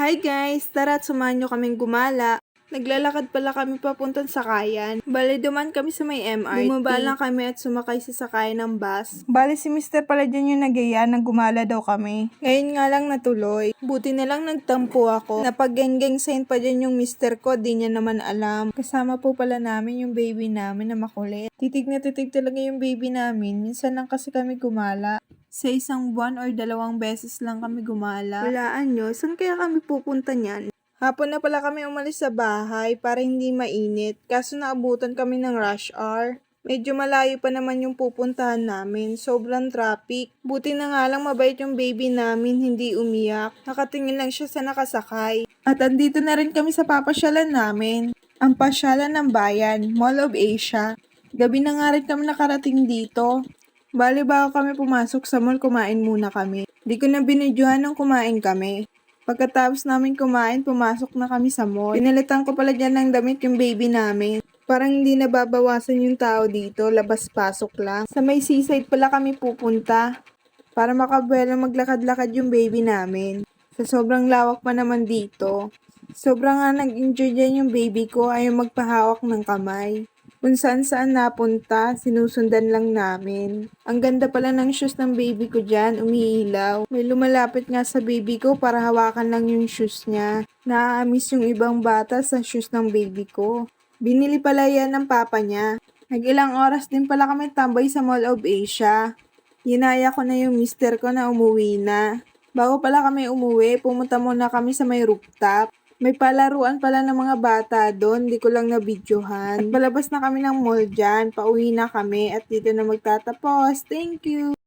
Hi guys! Tara at samahan nyo kaming gumala. Naglalakad pala kami papuntang sakayan. Bale, duman kami sa may MRT. Bumaba lang kami at sumakay sa sakayan ng bus. Bale si Mr. pala dyan yung nagaya, nagumala daw kami. Ngayon nga lang natuloy. Buti na lang nagtampo ako. Napag-geng-geng sign pa dyan yung mister ko, di niya naman alam. Kasama po pala namin yung baby namin na makulit. Titig na titig talaga yung baby namin. Minsan lang kasi kami gumala. Sa isang buwan or dalawang beses lang kami gumala. Walaan nyo, saan kaya kami pupunta niyan? Hapon na pala kami umalis sa bahay para hindi mainit. Kaso naabutan kami ng rush hour. Medyo malayo pa naman yung pupuntahan namin. Sobrang traffic. Buti na nga lang mabait yung baby namin, hindi umiyak. Nakatingin lang siya sa nakasakay. At andito na rin kami sa papasyalan namin. Ang pasyalan ng bayan, Mall of Asia. Gabi na nga rin kami nakarating dito. Bali bago kami pumasok sa mall, kumain muna kami. Di ko na binidyohan nung kumain kami. Pagkatapos namin kumain, pumasok na kami sa mall. Pinalitan ko pala dyan ng damit yung baby namin. Parang hindi nababawasan yung tao dito, labas-pasok lang. Sa may seaside pala kami pupunta. Para makabuelo maglakad-lakad yung baby namin. Sa sobrang lawak pa naman dito. Sobrang nga nag-enjoy dyan yung baby ko, ayaw magpahawak ng kamay. Kung saan saan napunta, sinusundan lang namin. Ang ganda pala ng shoes ng baby ko dyan, umiilaw. May lumalapit nga sa baby ko para hawakan lang yung shoes niya. Naaamis yung ibang bata sa shoes ng baby ko. Binili pala yan ng papa niya. Nag-ilang oras din pala kami tambay sa Mall of Asia. Hinaya ko na yung mister ko na umuwi na. Bago pala kami umuwi, pumunta muna kami sa may rooftop. May palaruan pala ng mga bata doon, di ko lang nabidyohan. Palabas na kami ng mall dyan, pauwi na kami at dito na magtatapos. Thank you!